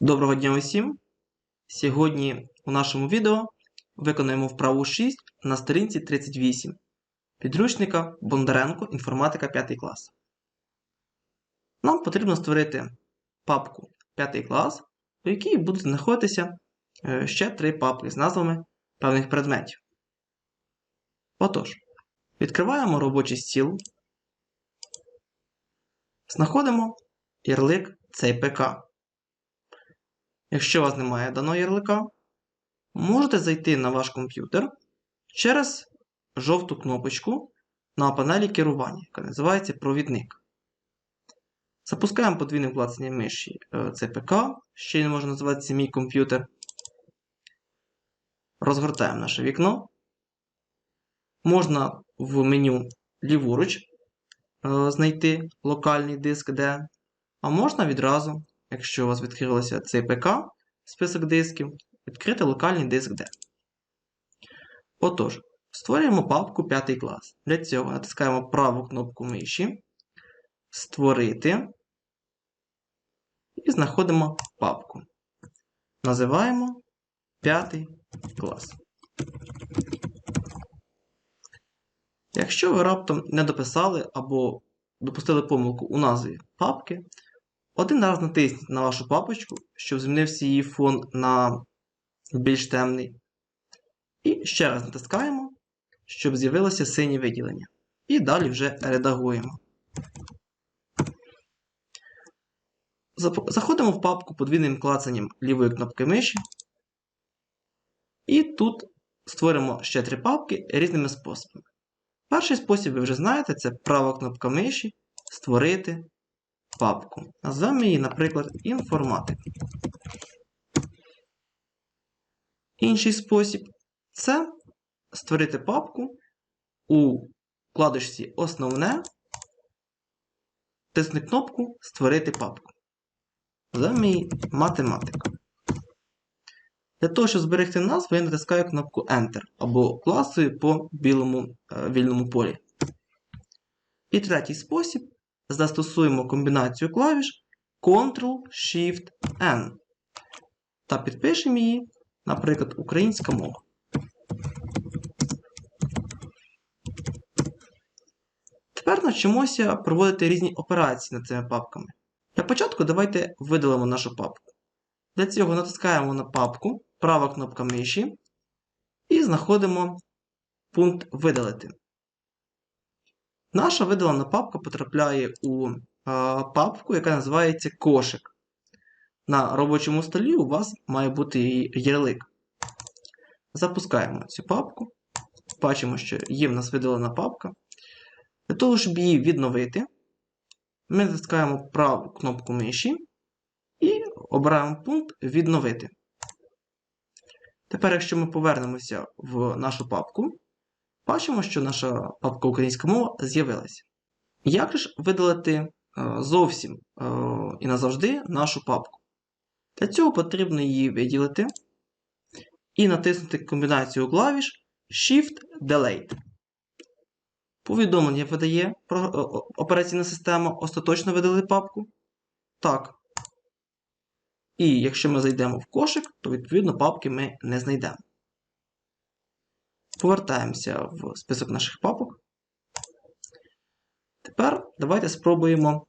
Доброго дня усім! Сьогодні у нашому відео виконаємо вправу 6 на сторінці 38 підручника Бондаренко Інформатика 5 клас. Нам потрібно створити папку 5 клас, у якій будуть знаходитися е, ще три папки з назвами певних предметів. Отож, відкриваємо робочий стіл, знаходимо ярлик ЦПК. Якщо у вас немає даного ярлика, можете зайти на ваш комп'ютер через жовту кнопочку на панелі керування, яка називається провідник. Запускаємо подвійним клацанням миші е, ЦПК, ще не може називатися мій комп'ютер. Розгортаємо наше вікно. Можна в меню ліворуч е, знайти локальний диск D, а можна відразу якщо у вас відкрилося ЦПК, список дисків, відкрити локальний диск D. Отож, створюємо папку 5 клас. Для цього натискаємо праву кнопку миші, Створити і знаходимо папку. Називаємо 5 клас. Якщо ви раптом не дописали або допустили помилку у назві папки, один раз натисніть на вашу папочку, щоб змінився її фон на більш темний. І ще раз натискаємо, щоб з'явилося синє виділення. І далі вже редагуємо. Заходимо в папку подвійним клацанням лівої кнопки миші. І тут створимо ще три папки різними способами. Перший спосіб ви вже знаєте, це права кнопка миші, створити папку. Назвемо її, наприклад, інформатика. Інший спосіб це створити папку у вкладочці Основне, тисни кнопку Створити папку. Назвемо її математика. Для того, щоб зберегти назву, я натискаю кнопку Enter або класую по білому е, вільному полі. І третій спосіб застосуємо комбінацію клавіш Ctrl-Shift-N та підпишемо її, наприклад, українська мова. Тепер навчимося проводити різні операції над цими папками. Для початку давайте видалимо нашу папку. Для цього натискаємо на папку, права кнопка миші і знаходимо пункт Видалити. Наша видалена папка потрапляє у е, папку, яка називається кошик. На робочому столі у вас має бути її ярлик. Запускаємо цю папку. Бачимо, що є в нас видалена папка. Для того, щоб її відновити, ми натискаємо праву кнопку миші і обираємо пункт Відновити. Тепер, якщо ми повернемося в нашу папку, бачимо, що наша папка українська мова з'явилася. Як ж видалити е, зовсім е, і назавжди нашу папку? Для цього потрібно її виділити і натиснути комбінацію клавіш Shift-Delete. Повідомлення видає е, операційна система остаточно видалити папку. Так. І якщо ми зайдемо в кошик, то відповідно папки ми не знайдемо. Повертаємося в список наших папок. Тепер давайте спробуємо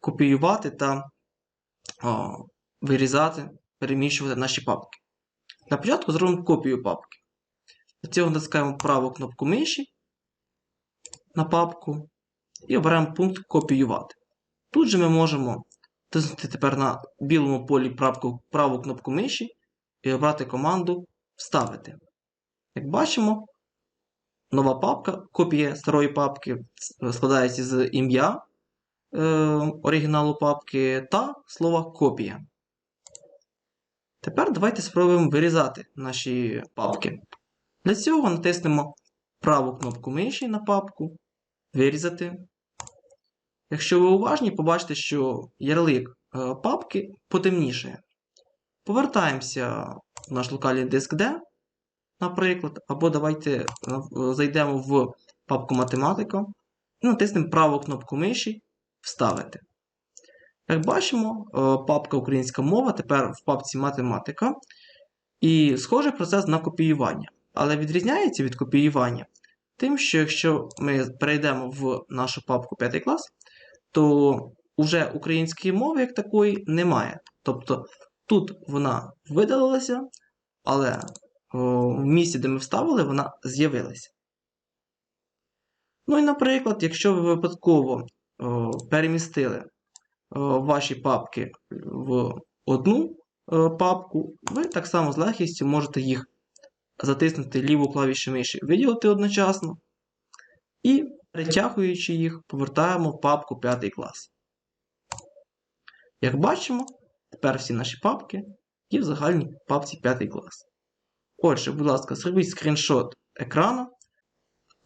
копіювати та о, вирізати, переміщувати наші папки. Для початку зробимо копію папки. Для цього натискаємо праву кнопку миші на папку і обираємо пункт Копіювати. Тут же ми можемо тиснути тепер на білому полі праву кнопку миші і обрати команду Вставити. Як бачимо, нова папка, копія старої папки складається з ім'я е, оригіналу папки та слова копія. Тепер давайте спробуємо вирізати наші папки. Для цього натиснемо праву кнопку миші на папку, вирізати. Якщо ви уважні, побачите, що ярлик е, папки потемнішає. Повертаємося в наш локальний диск D наприклад, або давайте е, зайдемо в папку математика і натиснемо праву кнопку миші Вставити. Як бачимо, е, папка українська мова тепер в папці математика. І схожий процес на копіювання. Але відрізняється від копіювання тим, що якщо ми перейдемо в нашу папку 5 клас, то вже української мови як такої немає. Тобто тут вона видалилася, але в місці, де ми вставили, вона з'явилася. Ну і, наприклад, якщо ви випадково о, перемістили о, ваші папки в одну о, папку, ви так само з легкістю можете їх затиснути ліву клавішу миші, виділити одночасно. І, перетягуючи їх, повертаємо в папку 5 клас. Як бачимо, тепер всі наші папки є в загальній папці 5 клас. Отже, будь ласка, зробіть скріншот екрану.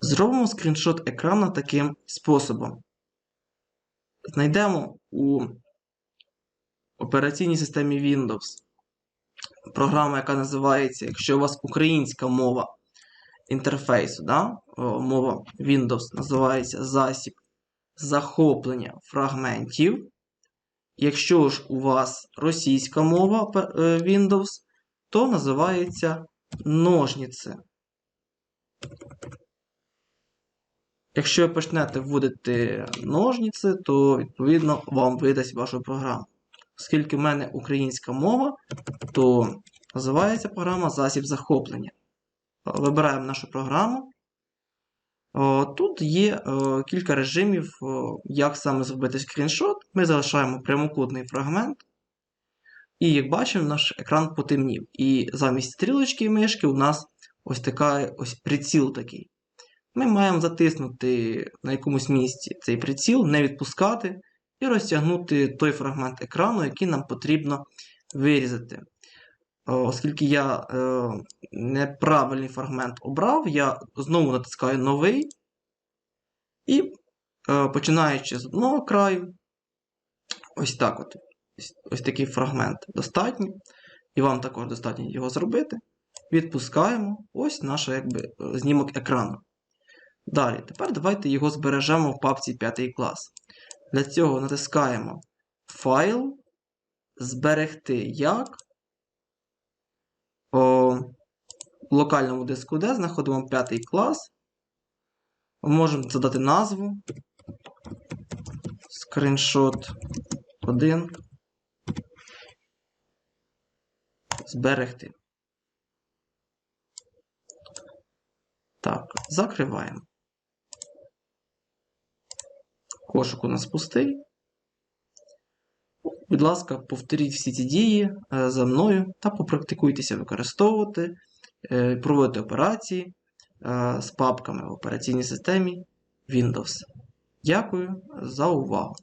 Зробимо скріншот екрану таким способом. Знайдемо у операційній системі Windows програма, яка називається, якщо у вас українська мова інтерфейсу, да? мова Windows називається засіб захоплення фрагментів. Якщо ж у вас російська мова е, Windows, то називається ножниці. Якщо ви почнете вводити ножниці, то відповідно вам видасть вашу програму. Оскільки в мене українська мова, то називається програма Засіб захоплення. Вибираємо нашу програму. Тут є кілька режимів, як саме зробити скріншот. Ми залишаємо прямокутний фрагмент. І як бачимо, наш екран потемнів. І замість стрілочки і мишки у нас ось така ось приціл такий. Ми маємо затиснути на якомусь місці цей приціл, не відпускати, і розтягнути той фрагмент екрану, який нам потрібно вирізати. Оскільки я е, неправильний фрагмент обрав, я знову натискаю новий. І е, починаючи з одного краю, ось так от, ось, такий фрагмент достатній. І вам також достатньо його зробити. Відпускаємо ось наш якби, знімок екрану. Далі, тепер давайте його збережемо в папці 5 клас. Для цього натискаємо Файл, Зберегти як. О, в локальному диску D знаходимо 5 клас. Можемо задати назву. Скріншот 1. Зберегти. Так, закриваємо. Кошик у нас пустий. Будь ласка, повторіть всі ці дії е, за мною та попрактикуйтеся використовувати, е, проводити операції е, з папками в операційній системі Windows. Дякую за увагу!